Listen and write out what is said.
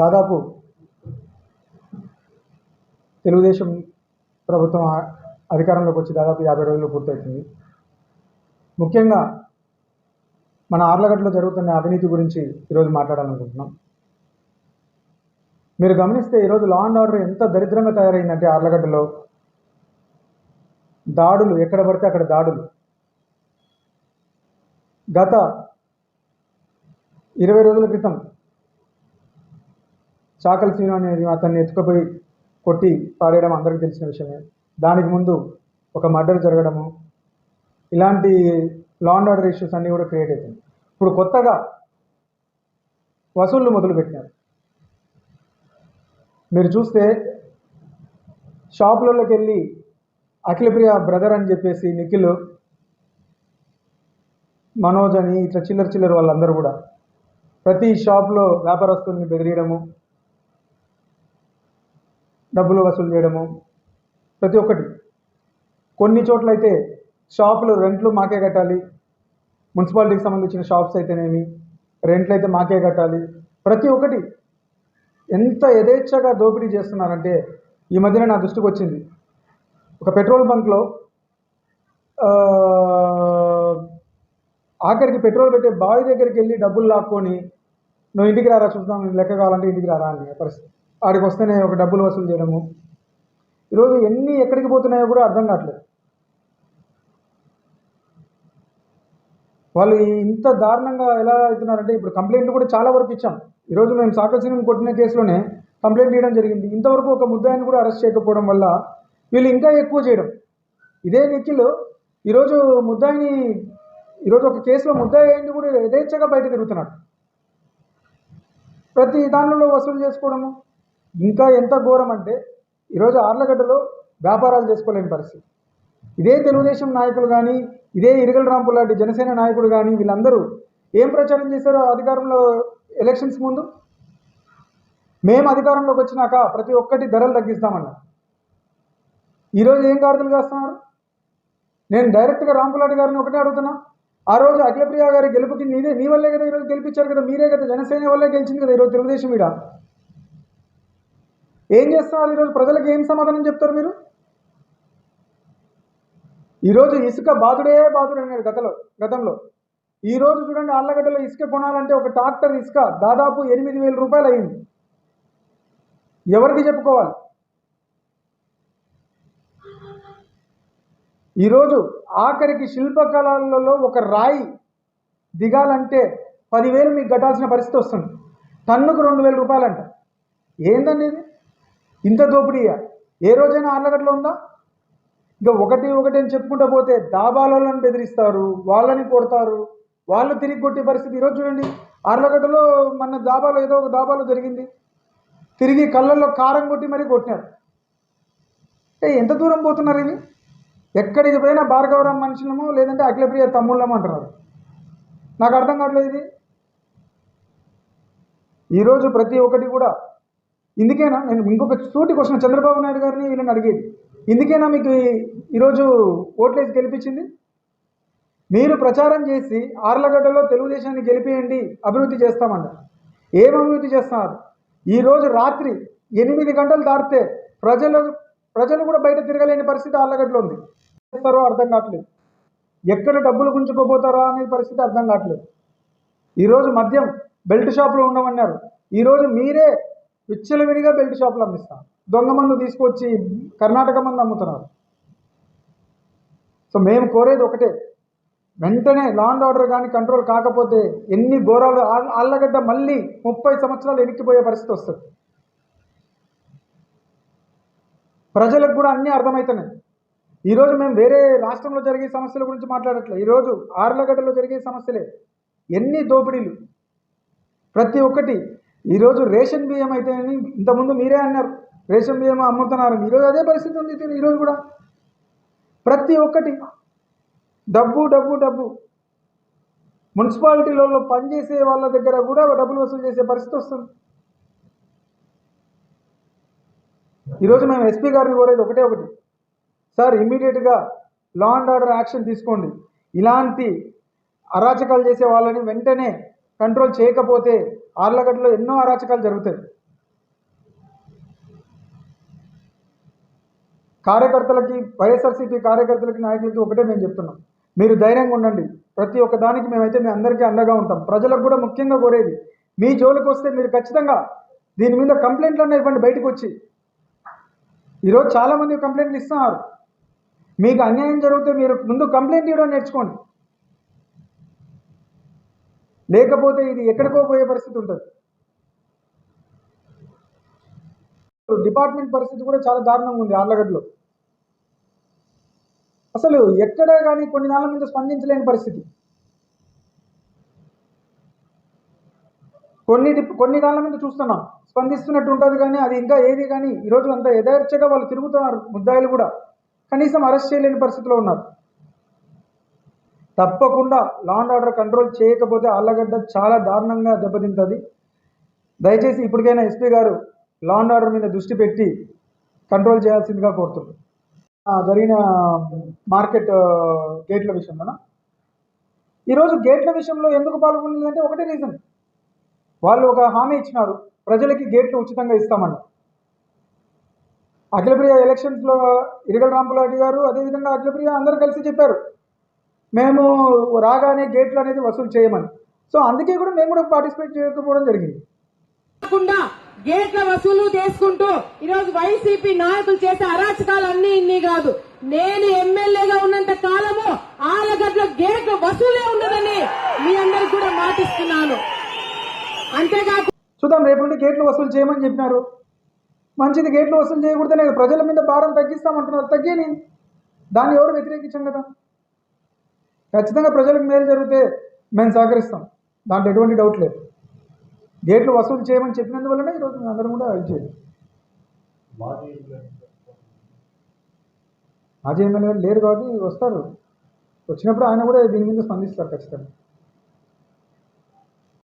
దాదాపు తెలుగుదేశం ప్రభుత్వం అధికారంలోకి వచ్చి దాదాపు యాభై రోజులు పూర్తవుతుంది ముఖ్యంగా మన ఆర్లగడ్డలో జరుగుతున్న అవినీతి గురించి ఈరోజు మాట్లాడాలనుకుంటున్నాం. మీరు గమనిస్తే ఈరోజు లా అండ్ ఆర్డర్ ఎంత దరిద్రంగా తయారైందంటే ఆర్లగడ్డలో దాడులు ఎక్కడ పడితే అక్కడ దాడులు. గత ఇరవై రోజుల క్రితం చాకల సీను అనేది అతన్ని ఎత్తుకుపోయి కొట్టి పాడేయడం అందరికీ తెలిసిన విషయమే. దానికి ముందు ఒక మర్డర్ జరగడము ఇలాంటి లా అండ్ ఆర్డర్ ఇష్యూస్ అన్నీ కూడా క్రియేట్ అవుతాయి ఇప్పుడు కొత్తగా వసూళ్ళు మొదలుపెట్టినారు. మీరు చూస్తే షాపులలోకి వెళ్ళి అఖిలప్రియ బ్రదర్ అని చెప్పేసి నిఖిల్ మనోజ్ అని ఇట్లా చిల్లర చిల్లర వాళ్ళందరూ కూడా ప్రతి షాప్లో వ్యాపారస్తుల్ని బెదిరియడము డబ్బులు వసూలు చేయడము ప్రతి ఒక్కటి. కొన్ని చోట్ల అయితే షాపులు రెంట్లు మాకే కట్టాలి. మున్సిపాలిటీకి సంబంధించిన షాప్స్ అయితేనేమి రెంట్లు అయితే మాకే కట్టాలి. ప్రతి ఒక్కటి. ఎంత యథేచ్ఛగా దోపిడీ చేస్తున్నారంటే ఈ మధ్యన నా దృష్టికి వచ్చింది. ఒక పెట్రోల్ బంక్లో ఆఖరికి పెట్రోల్ పెట్టే బావి దగ్గరికి వెళ్ళి డబ్బులు లాక్కొని నువ్వు ఇంటికి రారా చూద్దాం లెక్క కావాలంటే ఇంటికి రారా అని పరిస్థితి. ఆడికి వస్తేనే ఒక డబ్బులు వసూలు చేయడము. ఈరోజు ఎన్ని ఎక్కడికి పోతున్నాయో కూడా అర్థం కావట్లేదు. వాళ్ళు ఇంత దారుణంగా ఎలా అవుతున్నారంటే ఇప్పుడు కంప్లైంట్లు కూడా చాలా వరకు ఇచ్చాం. ఈరోజు మేము సాకల్సిన కొట్టిన కేసులోనే కంప్లైంట్ ఇవ్వడం జరిగింది. ఇంతవరకు ఒక ముద్దాయిని కూడా అరెస్ట్ చేయకపోవడం వల్ల వీళ్ళు ఇంకా ఎక్కువ చేయడం. ఇదే నిఖిల్ ఈరోజు ముద్దాయిని ఈరోజు ఒక కేసులో ముద్దాయి కూడా యథేచ్ఛగా బయట తిరుగుతున్నాడు. ప్రతి దానిలో వసూలు చేసుకోవడము. ఇంకా ఎంత ఘోరం అంటే ఈరోజు ఆర్లగడ్డలో వ్యాపారాలు చేసుకోలేని పరిస్థితి. ఇదే తెలుగుదేశం నాయకులు కానీ ఇదే ఇరగల రాంపు లాంటి జనసేన నాయకుడు కానీ వీళ్ళందరూ ఏం ప్రచారం చేశారో అధికారంలో ఎలక్షన్స్ ముందు? మేము అధికారంలోకి వచ్చినాక ప్రతి ఒక్కటి ధరలు తగ్గిస్తామన్నారు. ఈరోజు ఏం కార్తలు కాస్తున్నారు? నేను డైరెక్ట్గా రాంపులాటి గారిని ఒకటే అడుగుతున్నా. ఆ రోజు అఖిలప్రియ గారి గెలుపుకి నీదే నీ వల్లే కదా ఈరోజు గెలిపించారు కదా మీరే కదా జనసేన వల్లే గెలిచింది కదా ఈరోజు తెలుగుదేశం మీద ఏం చేస్తున్నారు ఈరోజు? ప్రజలకు ఏం సమాధానం చెప్తారు మీరు? ఈరోజు ఇసుక బాధుడే బాధుడు అన్నాడు గతలో గతంలో. ఈ రోజు చూడండి ఆళ్ళగడ్డలో ఇసుక కొనాలంటే ఒక ట్రాక్టర్ ఇసుక దాదాపు ఎనిమిది వేల రూపాయలు అయింది. ఎవరికి చెప్పుకోవాలి? ఈరోజు ఆఖరికి శిల్పకళలలో ఒక రాయి దిగాలంటే పదివేలు మీకు కట్టాల్సిన పరిస్థితి వస్తుంది. టన్నుకు రెండు వేల రూపాయలంట. ఏందండి ఇది? ఇంత దోపిడీ ఏ రోజైనా ఆర్లగడ్డలో ఉందా? ఇంకా ఒకటి ఒకటి అని చెప్పుకుంటూ పోతే దాబాలను బెదిరిస్తారు వాళ్ళని కొడతారు వాళ్ళు తిరిగి కొట్టే పరిస్థితి ఈరోజు చూడండి. ఆర్లగడ్డలో మన దాబాలో ఏదో ఒక దాబాలో జరిగింది. తిరిగి కళ్ళల్లో కారం కొట్టి మరీ కొట్టినారు. అంటే ఎంత దూరం పోతున్నారు ఇది? ఎక్కడికి పోయినా భార్గవరాం మనుషులము లేదంటే అఖిలప్రియ తమ్ముళ్ళము అంటున్నారు. నాకు అర్థం కావట్లేదు ఇది. ఈరోజు ప్రతి ఒక్కటి కూడా ఇందుకేనా? నేను ఇంకొక సూటి క్వశ్చన్ చంద్రబాబు నాయుడు గారిని వీళ్ళని అడిగేది. ఇందుకేనా మీకు ఈరోజు ఓట్లేసి గెలిపించింది? మీరు ప్రచారం చేసి ఆర్లగడ్డలో తెలుగుదేశాన్ని గెలిపేయండి అభివృద్ధి చేస్తామన్నారు ఏం అభివృద్ధి చేస్తున్నారు ఈరోజు రాత్రి ఎనిమిది గంటలు దాటితే ప్రజలు ప్రజలు కూడా బయట తిరగలేని పరిస్థితి ఆర్లగడ్డలో ఉంది. చేస్తారో అర్థం కావట్లేదు. ఎక్కడ డబ్బులు గుంజుకోపోతారా అనే పరిస్థితి అర్థం కావట్లేదు. ఈరోజు మద్యం బెల్ట్ షాపులో ఉండమన్నారు. ఈరోజు మీరే విచ్చలవిడిగా బెల్ట్ షాపులు అమ్మిస్తాం. దొంగ మందు తీసుకొచ్చి కర్ణాటక మందు అమ్ముతున్నారు. సో మేము కోరేది ఒకటే వెంటనే లాండ్ ఆర్డర్ కానీ కంట్రోల్ కాకపోతే ఎన్ని ఘోరాలు ఆళ్ళ- ఆళ్ళగడ్డ మళ్ళీ ముప్పై సంవత్సరాలు ఎనిక్కిపోయే పరిస్థితి వస్తుంది. ప్రజలకు కూడా అన్నీ అర్థమవుతున్నాయి ఈరోజు మేము వేరే రాష్ట్రంలో జరిగే సమస్యల గురించి మాట్లాడట్లే. ఈరోజు ఆర్లగడ్డలో జరిగే సమస్యలే. ఎన్ని దోపిడీలు. ప్రతి ఒక్కటి ఈరోజు రేషన్ బియ్యం అయితే ఇంతకుముందు మీరే అన్నారు రేషన్ బియ్యం అమ్ముతున్నారు. ఈరోజు అదే పరిస్థితి ఉంది ఈరోజు కూడా. ప్రతి ఒక్కటి డబ్బు డబ్బు డబ్బు. మున్సిపాలిటీలలో పనిచేసే వాళ్ళ దగ్గర కూడా డబ్బులు వసూలు చేసే పరిస్థితి వస్తుంది. ఈరోజు మేము ఎస్పీ గారిని కోరేది ఒకటే ఒకటి. సార్ ఇమీడియట్గా లా అండ్ ఆర్డర్ యాక్షన్ తీసుకోండి. ఇలాంటి అరాచకాలు చేసే వాళ్ళని వెంటనే కంట్రోల్ చేయకపోతే ఆర్లగడ్డలో ఎన్నో అరాచకాలు జరుగుతాయి. కార్యకర్తలకి వైఎస్ఆర్సీపీ కార్యకర్తలకి నాయకులకి ఒకటే మేము చెప్తున్నాం. మీరు ధైర్యంగా ఉండండి. ప్రతి ఒక్క దానికి మేమైతే మీ అందరికీ అండగా ఉంటాం. ప్రజలకు కూడా ముఖ్యంగా కోరేది మీ జోలికి వస్తే మీరు ఖచ్చితంగా దీని మీద కంప్లైంట్లనే ఇవ్వండి బయటకు వచ్చి. ఈరోజు చాలామంది కంప్లైంట్లు ఇస్తున్నారు. మీకు అన్యాయం జరిగితే మీరు ముందు కంప్లైంట్ ఇవ్వడం నేర్చుకోండి. లేకపోతే ఇది ఎక్కడికో పోయే పరిస్థితి ఉంటుంది. డిపార్ట్మెంట్ పరిస్థితి కూడా చాలా దారుణంగా ఉంది ఆర్లగడ్డలో. అసలు ఎక్కడ కానీ కొన్ని నాళ్ళ మీద స్పందించలేని పరిస్థితి. కొన్ని కొన్ని నాళ్ళ మీద చూస్తున్నాం. స్పందిస్తున్నట్టు ఉంటుంది కానీ అది ఇంకా ఏది కానీ ఈరోజు అంత యథేచ్ఛగా వాళ్ళు తిరుగుతున్నారు ముద్దాయిలు కూడా. కనీసం అరెస్ట్ చేయలేని పరిస్థితిలో ఉన్నారు. తప్పకుండా లా అండ్ ఆర్డర్ కంట్రోల్ చేయకపోతే ఆళ్ళగడ్డ చాలా దారుణంగా దెబ్బతింటుంది. దయచేసి ఇప్పటికైనా ఎస్పీ గారు లా అండ్ ఆర్డర్ మీద దృష్టి పెట్టి కంట్రోల్ చేయాల్సిందిగా కోరుతున్నాను జరిగిన మార్కెట్ గేట్ల విషయంలోనా? ఈరోజు గేట్ల విషయంలో ఎందుకు పాల్గొనిందంటే ఒకటే రీజన్. వాళ్ళు ఒక హామీ ఇచ్చినారు. ప్రజలకి గేట్లు ఉచితంగా ఇస్తామని. అఖిలప్రియ ఎలక్షన్స్లో ఇరగల రాంపులాటి గారు అదేవిధంగా అఖిలప్రియ అందరూ కలిసి చెప్పారు. మేము రాగానే గేట్లు అనేది వసూలు చేయమని. సో అందుకే కూడా మేము కూడా పార్టిసిపేట్ చేయకపోవడం జరిగింది. కాకుండా గేట్ల వసూలు చేసుకుంటూ ఈరోజు వైసీపీ నాయకులు చేసే అరాచకాలు అన్ని ఇన్ని కాదు. నేను ఎమ్మెల్యేగా ఉన్నంత కాలము ఆలగడ్ల గేట్ల వసూలే ఉండదని మీ అందరికి కూడా మాటిస్తున్నాను. అంతేకాకుండా చూద్దాం రేపు నుండి గేట్లు వసూలు చేయమని చెప్పినారు. మంచిది గేట్లు వసూలు చేయకూడదనే ప్రజల మీద భారం తగ్గిస్తామంటున్నారు. తగ్గేని. దాన్ని ఎవరు వ్యతిరేకించాం కదా? ఖచ్చితంగా ప్రజలకు మేలు జరిగితే మేము సహకరిస్తాం. దాంట్లో ఎటువంటి డౌట్ లేదు. గేట్లు వసూలు చేయమని చెప్పినందువల్లనే ఈరోజు మేము అందరం కూడా ఇచ్చేది మాజీ ఎమ్మెల్యే లేరు కాబట్టి వస్తారు. వచ్చినప్పుడు ఆయన కూడా దీని మీద స్పందిస్తారు ఖచ్చితంగా.